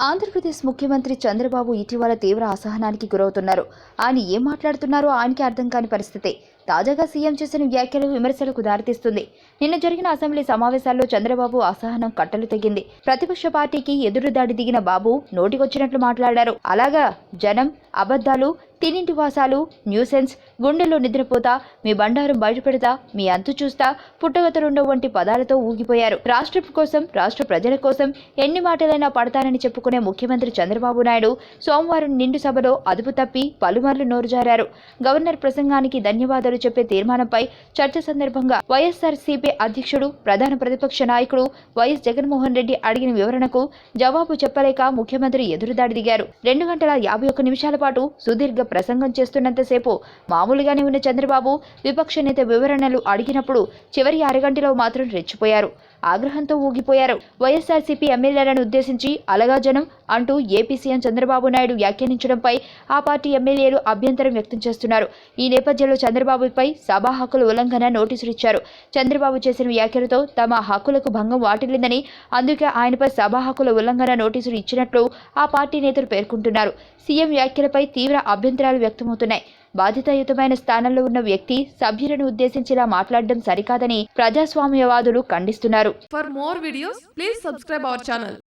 ఆంధ్రప్రదేశ్ ముఖ్యమంత్రి చంద్రబాబు ఇటీవల తీవ్ర అసహనానికి గురవుతున్నారు. ఆయన ఏం మాట్లాడుతున్నారో ఆయనకి అర్థం కాని పరిస్థితి తాజాగా సీఎం చేసిన వ్యాఖ్యలు విమర్శలకు దారితీస్తుంది. నిన్న జరిగిన అసెంబ్లీ సమావేశాల్లో చంద్రబాబు అసహనం కట్టలు తెగింది. ప్రతిపక్ష పార్టీకి ఎదురుదాడి దిగిన బాబు నోటికొచ్చినట్లు మాట్లాడారు. అలాగా జనం అబద్ధాలు తినింటి వాసాలు న్యూసెన్స్ గుండెల్లో నిద్రపోతా మీ బండారం బయటపెడతా మీ అంతు చూస్తా పుట్టగతలుండవు వంటి పదాలతో ఊగిపోయారు. రాష్ట్రం కోసం రాష్ట్ర ప్రజల కోసం ఎన్ని మాటలైనా పడతానని చెప్పుకునే ముఖ్యమంత్రి చంద్రబాబు నాయుడు సోమవారం నిండు సభలో అదుపు తప్పి పలుమార్లు నోరు జారారు. గవర్నర్ ప్రసంగానికి ధన్యవాదాలు చెప్పే తీర్మానంపై చర్చ సందర్భంగా వైఎస్ఆర్ సిపి అధ్యక్షుడు ప్రధాన ప్రతిపక్ష నాయకుడు వైఎస్ జగన్మోహన్ రెడ్డి అడిగిన వివరణకు జవాబు చెప్పలేక ముఖ్యమంత్రి ఎదురుదాడి దిగారు. రెండు గంటల యాభై ఒక్క నిమిషాల పాటు సుదీర్ఘ ప్రసంగం చేస్తున్నంతసేపు మామూలుగానే ఉన్న చంద్రబాబు విపక్ష నేత వివరణలు అడిగినప్పుడు చివరి అరగంటలో మాత్రం రెచ్చిపోయారు. ఆగ్రహంతో ఊగిపోయారు. వైఎస్ఆర్సీపీ ఎమ్మెల్యేలను ఉద్దేశించి అలగా జనం అంటూ ఏపీ సీఎం చంద్రబాబు నాయుడు వ్యాఖ్యానించడంపై ఆ పార్టీ ఎమ్మెల్యేలు అభ్యంతరం వ్యక్తం చేస్తున్నారు. ఈ నేపథ్యంలో చంద్రబాబుపై సభా హక్కుల ఉల్లంఘన నోటీసులు ఇచ్చారు. చంద్రబాబు చేసిన వ్యాఖ్యలతో తమ హక్కులకు భంగం వాటిల్లిందని అందుకే ఆయనపై సభా హక్కుల ఉల్లంఘన నోటీసులు ఇచ్చినట్లు ఆ పార్టీ నేతలు పేర్కొంటున్నారు. సీఎం వ్యాఖ్యలపై తీవ్ర అభ్యంతరాలు వ్యక్తమవుతున్నాయి. బాధితాయుతమైన స్థానంలో ఉన్న వ్యక్తి సభ్యులను ఉద్దేశించిలా మాట్లాడడం సరికాదని ప్రజాస్వామ్యవాదులు ఖండిస్తున్నారు. For more.